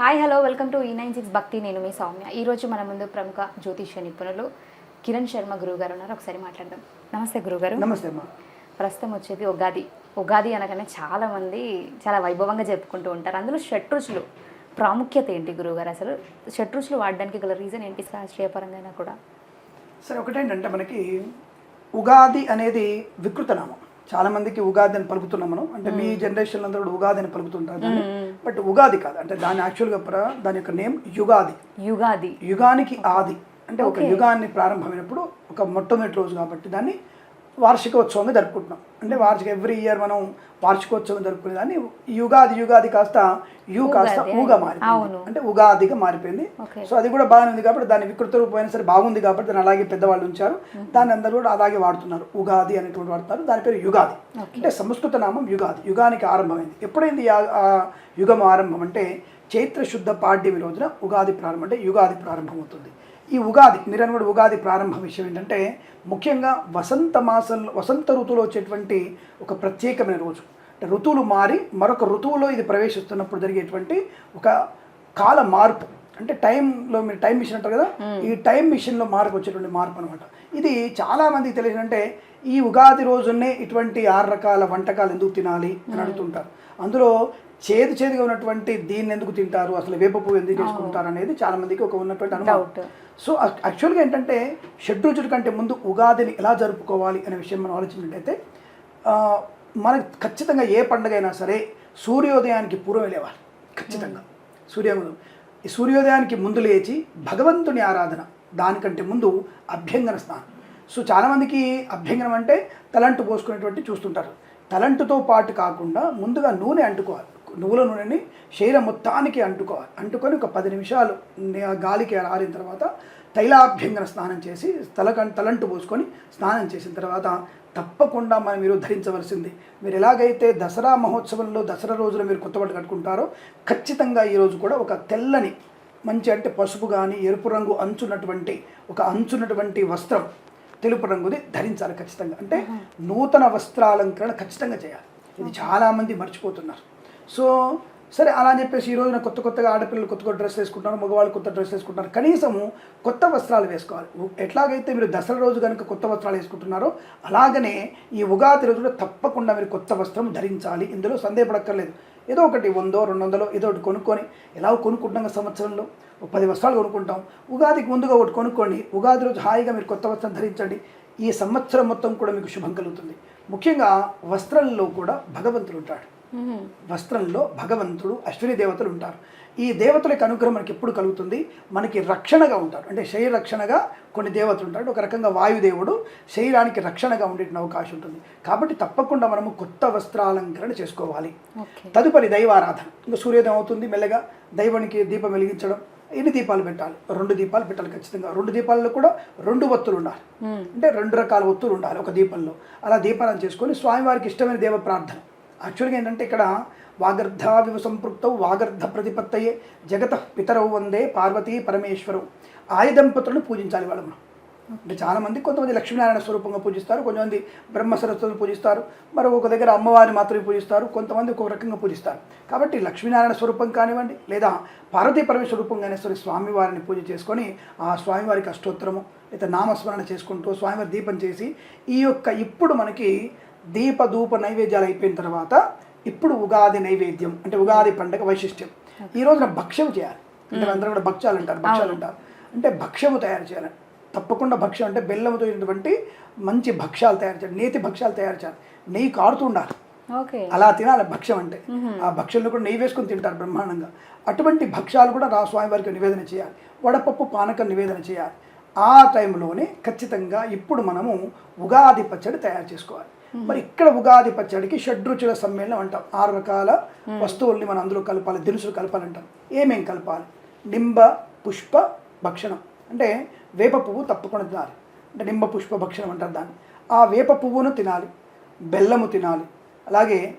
Hi hello welcome to ఈ nine six భక్తి నేను మీ సౌమ్య. ఈరోజు మన ముందు ప్రముఖ జ్యోతిష్య నిపుణులు కిరణ్ శర్మ గురువు గారు ఉన్నారు. ఒకసారి మాట్లాడదాం. నమస్తే గురుగారు నమస్తే అమ్మా. ప్రస్తుతం వచ్చేది ఉగాది. ఉగాది అనగానే చాలా మంది చాలా వైభవంగా జరుపుకుంటూ ఉంటారు. అందులో షట్రుచులు ప్రాముఖ్యత ఏంటి గురువుగారు? అసలు షట్రుచులు వాడడానికి గల రీజన్ ఏంటి శాస్త్రీయపరంగా కూడా? సరే ఒకటేంటంటే మనకి ఉగాది అనేది వికృత నామం. చాలా మందికి ఉగాది అని పలుకుతున్నాం మనం. అంటే మీ జనరేషన్ అందరూ ఉగాది అని పలుకుతుంటారు. బట్ ఉగాది కాదు. అంటే దాని యాక్చువల్గా ప్ర- దాని యొక్క నేమ్ యుగాది. యుగాది. యుగానికి ఆది. అంటే ఒక యుగాన్ని ప్రారంభమైనప్పుడు ఒక మొట్టమొదటి రోజు కాబట్టి దాన్ని వార్షికోత్సవంగా జరుపుకుంటున్నాం. అంటే వార్షిక ఎవ్రీ ఇయర్ మనం వార్షికోత్సవం జరుపుకునే దాన్ని యుగాది యుగాది కాస్త యు కాస్త ఊగా. మారిపోయింది. అంటే ఉగాదిగా మారిపోయింది. సో అది కూడా బాగానే ఉంది కాబట్టి దాని వికృత రూపమైన సరే బాగుంది కాబట్టి దాన్ని అలాగే పెద్దవాళ్ళు ఉంచారు. దాన్ని అందరూ కూడా అలాగే వాడుతున్నారు. ఉగాది అనేటువంటి వాడుతున్నారు. దాని పేరు యుగాది. అంటే సంస్కృత నామం యుగాది. యుగానికి ఆరంభమైంది. ఎప్పుడైంది యుగం ఆరంభం? అంటే చైత్ర శుద్ధ పాడ్యమి రోజున ఉగాది ప్రారంభం అంటే యుగాది ప్రారంభమవుతుంది. ఈ ఉగాది నిరన్వడు ఉగాది ప్రారంభ విషయం ఏంటంటే ముఖ్యంగా వసంత మాసంలో వసంత ఋతువులో వచ్చేటువంటి ఒక ప్రత్యేకమైన రోజు. అంటే ఋతువులు మారి మరొక ఋతువులో ఇది ప్రవేశిస్తున్నప్పుడు జరిగేటువంటి ఒక కాల మార్పు. అంటే టైంలో మీరు టైం మిషన్ అంటారు కదా? ఈ టైం మిషన్లో మార్పు వచ్చేటువంటి మార్పు అనమాట ఇది చాలా మందికి తెలియదు అంటే ఈ ఉగాది రోజునే ఇటువంటి ఆరు రకాల వంటకాలు ఎందుకు తినాలి అని అడుగుతుంటారు. అందులో చేదు చేదుగా ఉన్నటువంటి దీన్ని ఎందుకు తింటారు? అసలు వేప పువ్వు ఎందుకు చేసుకుంటారు అనేది చాలా మందికి ఒక ఉన్నటువంటి అనుభవం. సో యాక్- యాక్చువల్గా ఏంటంటే షడ్రుచుల కంటే ముందు ఉగాదిని ఎలా జరుపుకోవాలి అనే విషయం మనం ఆలోచించినట్టయితే మనకు ఖచ్చితంగా ఏ పండుగ అయినా సరే సూర్యోదయానికి పూర్వం లేవాలి. ఖచ్చితంగా. సూర్యోదయం ఈ సూర్యోదయానికి ముందు లేచి భగవంతుని ఆరాధన దానికంటే ముందు అభ్యంగన స్నానం. సో చాలామందికి అభ్యంగనం అంటే తలంటు పోసుకునేటువంటి చూస్తుంటారు. తలంటుతో పాటు కాకుండా ముందుగా నూనె అంటుకోవాలి. నువ్వుల నూనెని శరీరం మొత్తానికి అంటుకోవాలి. అంటుకొని ఒక పది నిమిషాలు గాలికి ఆరిన తర్వాత తైలాభ్యంగన స్నానం చేసి తలకం తలంటు పోసుకొని స్నానం చేసిన తర్వాత తప్పకుండా మనం మీరు ధరించవలసింది మీరు ఎలాగైతే దసరా మహోత్సవంలో దసరా రోజున మీరు కొత్త కట్టుకుంటారో ఖచ్చితంగా ఈరోజు కూడా ఒక తెల్లని మంచి అంటే పసుపు కానీ ఎరుపు రంగు అంచున్నటువంటి ఒక అంచున్నటువంటి వస్త్రం తెలుపు రంగుది ధరించాలి ఖచ్చితంగా. అంటే నూతన వస్త్రాలంకరణ ఖచ్చితంగా చేయాలి. ఇది చాలామంది మర్చిపోతున్నారు. సో సరే అలా అని చెప్పేసి ఈ రోజున కొత్త కొత్తగా ఆడపిల్లలు కొత్త కొత్త డ్రెస్ వేసుకుంటున్నారు మగవాళ్ళు కొత్త డ్రెస్ వేసుకుంటారు కనీసము కొత్త వస్త్రాలు వేసుకోవాలి. ఎట్లాగైతే మీరు దసరా రోజు కనుక కొత్త వస్త్రాలు వేసుకుంటున్నారో అలాగనే ఈ ఉగాది రోజు కూడా తప్పకుండా మీరు కొత్త వస్త్రం ధరించాలి. ఇందులో సందేహపడక్కర్లేదు. ఏదో ఒకటి వందో రెండు వందలో ఏదో ఒకటి కొనుక్కొని ఎలా కొనుక్కుంటాం సంవత్సరంలో ఒక పది వస్త్రాలు కొనుక్కుంటాం. ఉగాదికి ముందుగా ఒకటి కొనుక్కోండి. ఉగాది రోజు హాయిగా మీరు కొత్త వస్త్రం ధరించండి. ఈ సంవత్సరం మొత్తం కూడా మీకు శుభం కలుగుతుంది. ముఖ్యంగా వస్త్రంలో కూడా భగవంతుడు ఉంటాడు. వస్త్రంలో భగవంతుడు అశ్విని దేవతలు ఉంటారు. ఈ దేవతల యొక్క అనుగ్రహం మనకి ఎప్పుడు కలుగుతుంది? మనకి రక్షణగా ఉంటారు అంటే శరీర రక్షణగా కొన్ని దేవతలు ఉంటారు. ఒక రకంగా వాయుదేవుడు శరీరానికి రక్షణగా ఉండే అవకాశం ఉంటుంది. కాబట్టి తప్పకుండా మనము కొత్త వస్త్రాలంకరణ చేసుకోవాలి. తదుపరి దైవారాధన. ఇంకా సూర్యోదయం అవుతుంది మెల్లగా. దైవానికి దీపం వెలిగించడం. ఎన్ని దీపాలు పెట్టాలి? రెండు దీపాలు పెట్టాలి ఖచ్చితంగా. రెండు దీపాలలో కూడా రెండు ఒత్తులు ఉండాలి. అంటే రెండు రకాల ఒత్తులు ఉండాలి ఒక దీపంలో. అలా దీపాలను చేసుకొని స్వామివారికి ఇష్టమైన దేవ ప్రార్థన. యాక్చువల్గా ఏంటంటే ఇక్కడ వాగర్ధావివ సంపృక్తౌ వాగర్ధ ప్రతిపత్తయే. జగత పితరవు వందే పార్వతీ పరమేశ్వరం. ఆయ దంపతులను పూజించాలి వాళ్ళు మనం అంటే చాలామంది కొంతమంది లక్ష్మీనారాయణ స్వరూపంగా పూజిస్తారు కొంతమంది బ్రహ్మ సరస్వతిని పూజిస్తారు మరి ఒక దగ్గర అమ్మవారిని మాత్రమే పూజిస్తారు కొంతమంది ఒక్కొక్క రకంగా పూజిస్తారు. కాబట్టి లక్ష్మీనారాయణ స్వరూపం కానివ్వండి లేదా పార్వతీ పరమేశ్వర రూపంగానే సరే స్వామివారిని పూజ చేసుకొని ఆ స్వామివారికి అష్టోత్తరము లేదా నామస్మరణ చేసుకుంటూ స్వామివారి దీపం చేసి ఈ యొక్క ఇప్పుడు మనకి దీప ధూప నైవేద్యాలు అయిపోయిన తర్వాత ఇప్పుడు ఉగాది నైవేద్యం అంటే ఉగాది పండగ వైశిష్ట్యం. ఈ రోజున భక్ష్యం చేయాలి. అంటే అందరూ కూడా భక్ష్యాలు అంటారు భక్ష్యాలు అంటారు. అంటే భక్ష్యము తయారు చేయాలి. తప్పకుండా భక్ష్యం అంటే బెల్లముతో అయినటువంటి మంచి భక్ష్యాలు తయారు చేయాలి. నేతి భక్ష్యాలు తయారు చేయాలి. నెయ్యి కారుతూ ఉండాలి. అలా తినాలి భక్ష్యం అంటే. ఆ భక్ష్యంలో కూడా నెయ్యి వేసుకొని తింటారు బ్రహ్మాండంగా. అటువంటి భక్ష్యాలు కూడా రా స్వామివారికి నివేదన చేయాలి. వడపప్పు పానకం నివేదన చేయాలి. ఆ టైంలోనే ఖచ్చితంగా ఇప్పుడు మనము ఉగాది పచ్చడి తయారు చేసుకోవాలి. మరి ఇక్కడ ఉగాది పచ్చడికి షడ్రుచుల సమ్మేళనం అంటాం. ఆరు రకాల వస్తువుల్ని మనం అందులో కలపాలి దినుసులు కలపాలంటాం. ఏమేం కలపాలి? నింబ పుష్ప భక్షణం. అంటే వేప పువ్వు తప్పకుండా తినాలి. అంటే నింబ పుష్ప భక్షణం అంటారు దాన్ని. ఆ వేప పువ్వును తినాలి బెల్లము తినాలి. అలాగే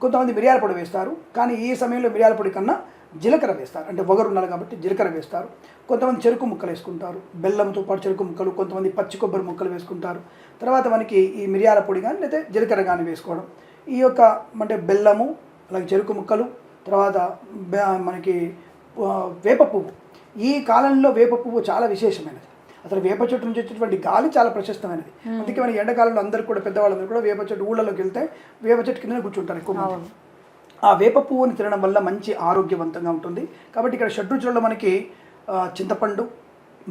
కొంతమంది మిరియాల పొడి వేస్తారు. కానీ ఈ సమయంలో మిరియాల పొడి కన్నా జీలకర్ర వేస్తారు. అంటే వగరు ఉండాలి కాబట్టి జీలకర్ర వేస్తారు. కొంతమంది చెరుకు ముక్కలు వేసుకుంటారు. బెల్లంతో పాటు చెరుకు ముక్కలు కొంతమంది పచ్చి కొబ్బరి ముక్కలు వేసుకుంటారు. తర్వాత మనకి ఈ మిరియాల పొడి కానీ లేదా జీలకర్ర కానీ వేసుకోవడం. ఈ యొక్క అంటే బెల్లము అలాగే చెరుకు ముక్కలు తర్వాత మనకి వేప పువ్వు. ఈ కాలంలో వేప పువ్వు చాలా విశేషమైనది. అసలు వేప చెట్టు నుంచి వచ్చేటువంటి గాలి చాలా ప్రశస్తమైనది. అందుకే మన ఎండాకాలంలో అందరూ కూడా పెద్దవాళ్ళందరూ కూడా వేప చెట్టు ఊళ్ళలోకి వెళ్తే వేప చెట్టు కిందనే కూర్చుంటారు ఎక్కువ ఆ వేప పువ్వుని తినడం వల్ల మంచి ఆరోగ్యవంతంగా ఉంటుంది. కాబట్టి ఇక్కడ షడ్రుచులలో మనకి చింతపండు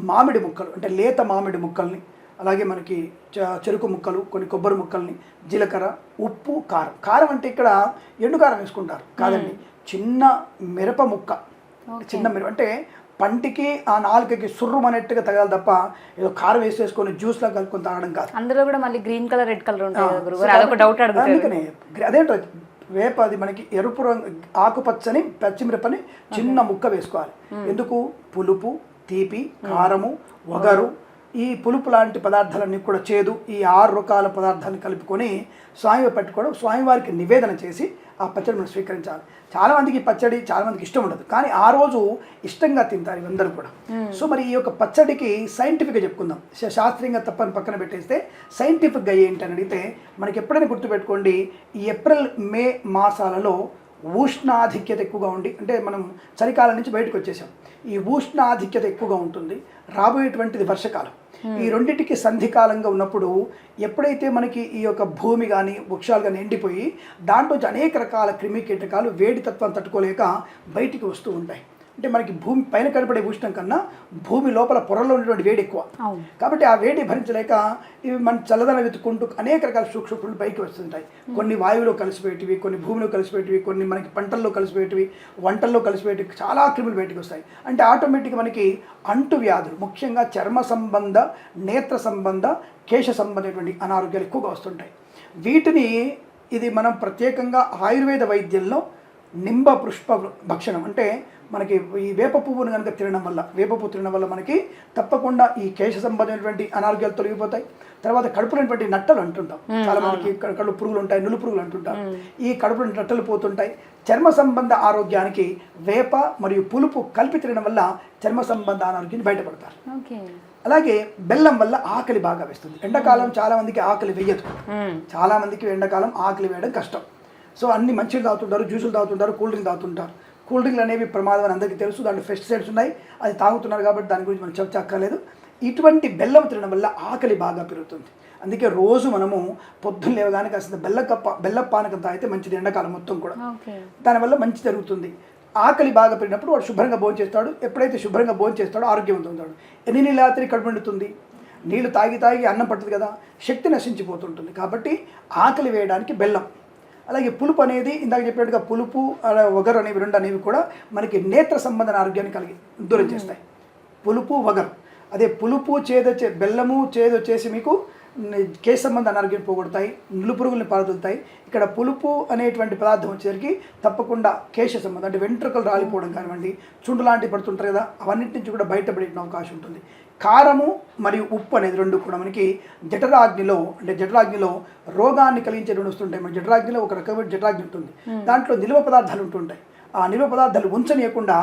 మామిడి ముక్కలు అంటే లేత మామిడి ముక్కల్ని అలాగే మనకి చెరుకు ముక్కలు కొన్ని కొబ్బరి ముక్కల్ని జీలకర్ర ఉప్పు కారం. కారం అంటే ఇక్కడ ఎండు కారం వేసుకుంటారు కాదండి. చిన్న మిరప ముక్క. చిన్న మిరప అంటే పంటికి ఆ నాలుకకి సుర్రుమనేట్టుగా తగలాలి తప్ప ఏదో కారం వేసేసుకొని జ్యూస్లా కలుపుకొని తాగడం కాదు. అందులో కూడా మళ్ళీ గ్రీన్ కలర్ రెడ్ కలర్ అందుకనే అదేంటో వేప అది మనకి ఎరుపు రంగు ఆకుపచ్చని పచ్చిమిరపని చిన్న ముక్క వేసుకోవాలి. ఎందుకు? పులుపు తీపి కారము వగరు ఈ పులుపు లాంటి పదార్థాలన్నీ కూడా చేదు ఈ ఆరు రకాల పదార్థాలను కలుపుకొని స్వామి పెట్టుకోవడం స్వామివారికి నివేదన చేసి ఆ పచ్చడి మనం స్వీకరించాలి. చాలా మందికి ఈ పచ్చడి చాలా మందికి ఇష్టం ఉండదు. కానీ ఆ రోజు ఇష్టంగా తింటారు ఇవందరూ కూడా. సో మరి ఈ యొక్క పచ్చడికి సైంటిఫిక్గా చెప్పుకుందాం. శాస్త్రీయంగా తప్పని పక్కన పెట్టేస్తే సైంటిఫిక్గా ఏంటి అని అడిగితే మనకి ఎప్పుడైనా గుర్తుపెట్టుకోండి ఈ ఏప్రిల్ మే మాసాలలో ఉష్ణాధిక్యత ఎక్కువగా ఉండి అంటే మనం చలికాలం నుంచి బయటకు వచ్చేసాం. ఈ ఉష్ణాధిక్యత ఎక్కువగా ఉంటుంది. రాబోయేటువంటిది వర్షకాలం. ఈ రెండింటికి సంధికాలంగా ఉన్నప్పుడు ఎప్పుడైతే మనకి ఈ యొక్క భూమి కానీ వృక్షాలు కానీ ఎండిపోయి దాంట్లో అనేక రకాల క్రిమి కీటకాలు వేడి తత్వం తట్టుకోలేక బయటికి వస్తూ ఉంటాయి. అంటే మనకి భూమి పైన కనపడే ఉష్ణం కన్నా భూమి లోపల పొరలో ఉన్నటువంటి వేడి ఎక్కువ. కాబట్టి ఆ వేడి భరించలేక ఇవి మన చల్లదనం వెతుక్కుంటూ అనేక రకాల సూక్ష్మలు పైకి వస్తుంటాయి. కొన్ని వాయువులో కలిసిపోయేటివి కొన్ని భూమిలో కలిసిపోయేటివి కొన్ని మనకి పంటల్లో కలిసిపోయేటివి వంటల్లో కలిసిపోయేటివి చాలా క్రిములు బయటకు వస్తాయి. అంటే ఆటోమేటిక్గా మనకి అంటు వ్యాధులు ముఖ్యంగా చర్మ సంబంధ నేత్ర సంబంధ కేశ సంబంధమైనటువంటి అనారోగ్యాలు ఎక్కువగా వస్తుంటాయి. వీటిని ఇది మనం ప్రత్యేకంగా ఆయుర్వేద వైద్యంలో నింబ పుష్ప భక్షణం. అంటే మనకి ఈ వేప పువ్వును కనుక తినడం వల్ల వేప పువ్వు తినడం వల్ల మనకి తప్పకుండా ఈ కేశ సంబంధమైనటువంటి అనారోగ్యాలు తొలగిపోతాయి. తర్వాత కడుపులోటువంటి నట్టలు అంటుంటాం. చాలా మందికి క- కడుపు పురుగులు ఉంటాయి నులు పురుగులు అంటుంటారు ఈ కడుపులో నట్టలు పోతుంటాయి. చర్మ సంబంధ ఆరోగ్యానికి వేప మరియు పులుపు కలిపి తినడం వల్ల చర్మ సంబంధ అనారోగ్యాన్ని బయటపడతారు. అలాగే బెల్లం వల్ల ఆకలి బాగా వేస్తుంది. ఎండాకాలం చాలా మందికి ఆకలి వేయదు. చాలా మందికి ఎండాకాలం ఆకలి వేయడం కష్టం. సో అన్ని మంచిగా తాగుతుంటారు జ్యూసులు తాగుతుంటారు కూల్ డ్రింక్ తాగుతుంటారు. కూల్ డ్రింక్లు అనేవి ప్రమాదం అని అందరికీ తెలుసు దాంట్లో పెస్టిసైడ్స్ ఉన్నాయి అది తాగుతున్నారు కాబట్టి దాని గురించి మనం చెప్పక్కర్లేదు ఇటువంటి బెల్లం తినడం వల్ల ఆకలి బాగా పెరుగుతుంది. అందుకే రోజు మనము పొద్దున్న లేవగానే కాస్త బెల్ల కప్ప బెల్ల పానకం తాగితే మంచిది ఎండాకాలం మొత్తం కూడా. దానివల్ల మంచి జరుగుతుంది. ఆకలి బాగా పెరిగినప్పుడు వాడు శుభ్రంగా భోజనం చేస్తాడు ఎప్పుడైతే శుభ్రంగా భోజనం చేస్తాడో ఆరోగ్యవంతం అవుతాడు. ఎన్ని నీళ్ళు రాత్రి కడుపు నిండుతుంది? నీళ్ళు తాగి తాగి అన్నం పడుతుంది కదా శక్తి నశించిపోతుంటుంది. కాబట్టి ఆకలి వేయడానికి బెల్లం. అలాగే పులుపు అనేది ఇందాక చెప్పినట్టుగా పులుపు అలా వగరు అనేవి రెండు అనేవి కూడా మనకి నేత్ర సంబంధ ఆరోగ్యాన్ని కలిగి దూరం చేస్తాయి. పులుపు వగరు. అదే పులుపు చేదు వచ్చే బెల్లము చేదు వచ్చేసి మీకు కేశ సంబంధ అనారోగ్యం పోగొడతాయి నులుపురుగుల్ని పారదులుతాయి. ఇక్కడ పులుపు అనేటువంటి పదార్థం వచ్చేసరికి తప్పకుండా కేశ సంబంధం అంటే వెంట్రుకలు రాలిపోవడం కానివ్వండి చుండు లాంటివి పడుతుంటారు కదా అవన్నిటి నుంచి కూడా బయటపడే అవకాశం ఉంటుంది. కారము మరియు ఉప్పు అనేది రెండు కూడా మనకి జఠరాగ్నిలో అంటే జఠరాగ్నిలో రోగాన్ని కలిగించే రెండు వస్తుంటాయి మన జఠరాగ్నిలో ఒక రకమైన జఠరాగ్ని ఉంటుంది. దాంట్లో నిల్వ పదార్థాలు ఉంటుంటాయి. ఆ నిల్వ పదార్థాలు ఉంచనీయకుండా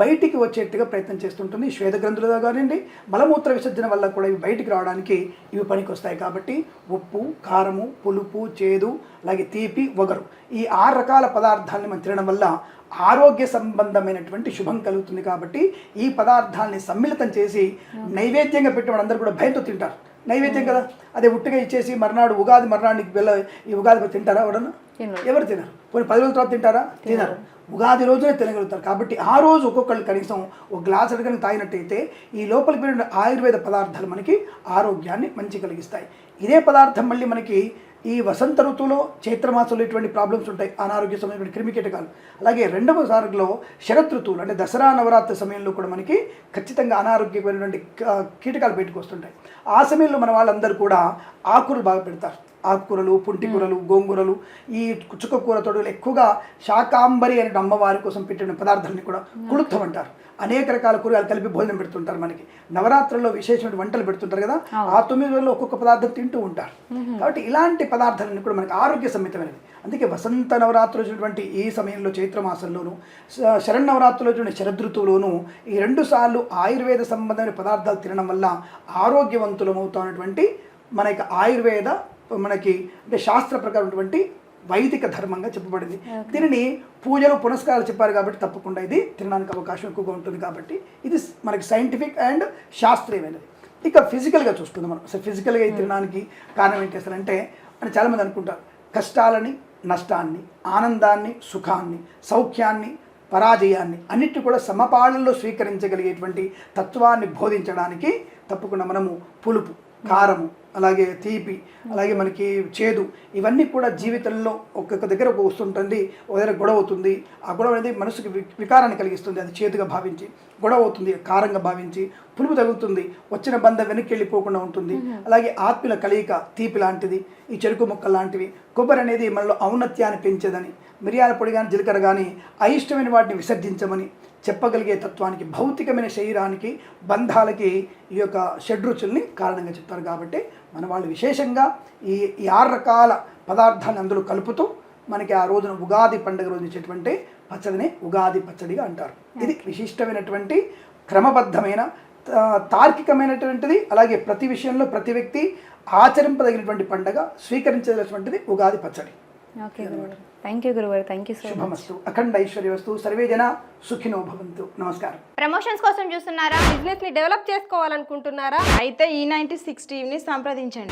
బయటికి వచ్చేట్టుగా ప్రయత్నం చేస్తుంటుంది. శ్వేత గ్రంథులుగా కానివ్వండి మలమూత్ర విసర్జన వల్ల కూడా ఇవి బయటికి రావడానికి ఇవి పనికి వస్తాయి కాబట్టి ఉప్పు కారము పులుపు చేదు అలాగే తీపి వగరు ఈ ఆరు రకాల పదార్థాలని మనం తినడం వల్ల ఆరోగ్య సంబంధమైనటువంటి శుభం కలుగుతుంది. కాబట్టి ఈ పదార్థాలని సమ్మిళితం చేసి నైవేద్యంగా పెట్టి వాళ్ళందరూ కూడా భయంతో తింటారు. నైవేద్యం కదా? అదే ఉట్టిగా ఇచ్చేసి మర్నాడు ఉగాది మర్నాడికి వెళ్ళ ఈ ఉగాది తింటారా ఎవడన్నా తినరు. ఎవరు తినరు? కొన్ని పది రోజుల తర్వాత తింటారా? తినరు. ఉగాది రోజునే తినగలుగుతారు. కాబట్టి ఆ రోజు ఒక్కొక్కళ్ళు కనీసం ఒక గ్లాస్ అడగని తాగినట్టయితే ఈ లోపలికి వెళ్ళిన ఆయుర్వేద పదార్థాలు మనకి ఆరోగ్యాన్ని మంచి కలిగిస్తాయి. ఇదే పదార్థం మళ్ళీ మనకి ఈ వసంత ఋతువులో చైత్రమాసంలో ఇటువంటి ప్రాబ్లమ్స్ ఉంటాయి. అనారోగ్య సంబంధించిన క్రిమి కీటకాలు. అలాగే రెండవ సారిలో శరత్ ఋతువులు అంటే దసరా నవరాత్రి సమయంలో కూడా మనకి ఖచ్చితంగా అనారోగ్యమైనటువంటి కీటకాలు బయటకు వస్తుంటాయి. ఆ సమయంలో మన వాళ్ళందరూ కూడా ఆకులు బాగా పెడతారు. ఆకుకూరలు పుంటి కూరలు గోంగూరలు ఈ చుక్క కూర తొడుగులు ఎక్కువగా శాకాంబరి అనే అమ్మవారి కోసం పెట్టిన పదార్థాలని కూడా కుళుత్తం అంటారు అనేక రకాల కూరగాయలు కలిపి భోజనం పెడుతుంటారు మనకి. నవరాత్రుల్లో విశేషమైన వంటలు పెడుతుంటారు కదా ఆ తొమ్మిది రోజుల్లో ఒక్కొక్క పదార్థం తింటూ ఉంటారు. కాబట్టి ఇలాంటి పదార్థాలన్నీ కూడా మనకి ఆరోగ్య సమ్మితమైనవి అందుకే వసంత నవరాత్రులు వచ్చినటువంటి ఈ సమయంలో చైత్ర మాసంలోను శ- శరన్నవరాత్రులు వచ్చిన శరదృతువులోను ఈ రెండు సార్లు ఆయుర్వేద సంబంధమైన పదార్థాలు తినడం వల్ల ఆరోగ్యవంతులమవుతున్నటువంటి మన యొక్క ఆయుర్వేద మనకి అంటే శాస్త్ర ప్రకారం ఉన్నటువంటి వైదిక ధర్మంగా చెప్పబడింది. దీనిని పూజలు పునస్కారాలు చెప్పారు కాబట్టి తప్పకుండా ఇది తినడానికి అవకాశం ఎక్కువగా ఉంటుంది కాబట్టి ఇది మనకి సైంటిఫిక్ అండ్ శాస్త్రీయమైనది. ఇక ఫిజికల్గా చూసుకుందాం మనం. అసలు ఫిజికల్గా ఈ తినడానికి కారణం ఏంటి అసలు అంటే అని చాలామంది అనుకుంటారు కష్టాలని నష్టాన్ని ఆనందాన్ని సుఖాన్ని సౌఖ్యాన్ని పరాజయాన్ని అన్నిటి కూడా సమపాళల్లో స్వీకరించగలిగేటువంటి తత్వాన్ని బోధించడానికి తప్పకుండా మనము పులుపు కారము అలాగే తీపి అలాగే మనకి చేదు ఇవన్నీ కూడా జీవితంలో ఒక్కొక్క దగ్గర ఒక వస్తుంటుంది ఒక దగ్గర గొడవ అవుతుంది. ఆ గొడవ అనేది మనసుకి వికారాన్ని కలిగిస్తుంది అది చేదుగా భావించి. గొడవ అవుతుంది కారంగా భావించి. పులుపు తగులుతుంది వచ్చిన బంధం వెనక్కి వెళ్ళిపోకుండా ఉంటుంది. అలాగే ఆత్మీయుల కలయిక తీపి లాంటిది ఈ చెరుకు మొక్కలు లాంటివి. కొబ్బరి అనేది మనలో ఔన్నత్యాన్ని పెంచేదని మిరియాల పొడి కానీ జీలకర్ర కానీ అయిష్టమైన వాటిని విసర్జించమని చెప్పగలిగే తత్వానికి భౌతికమైన శరీరానికి బంధాలకి ఈ యొక్క షడ్రుచుల్ని కారణంగా చెప్తారు కాబట్టి మన వాళ్ళు విశేషంగా ఈ ఈ ఆరు రకాల పదార్థాన్ని అందులో కలుపుతూ మనకి ఆ రోజున ఉగాది పండుగ రోజు ఇచ్చేటువంటి పచ్చడిని ఉగాది పచ్చడిగా అంటారు. ఇది విశిష్టమైనటువంటి క్రమబద్ధమైన తార్కికమైనటువంటిది అలాగే ప్రతి విషయంలో ప్రతి వ్యక్తి ఆచరింపదగినటువంటి పండుగ స్వీకరించదగినటువంటిది ఉగాది పచ్చడి. Okay thank you thank you so much శుభమస్తు. అఖండ ఐశ్వర్యవస్తు సర్వే జన సుఖినో భవంతు. నమస్కారం. ప్రమోషన్స్ కోసం చూస్తున్నారా? బిజినెస్ని డెవలప్ చేసుకోవాలనుకుంటున్నారా? అయితే ఈ నైంటీ సిక్స్ టీవీని సంప్రదించండి.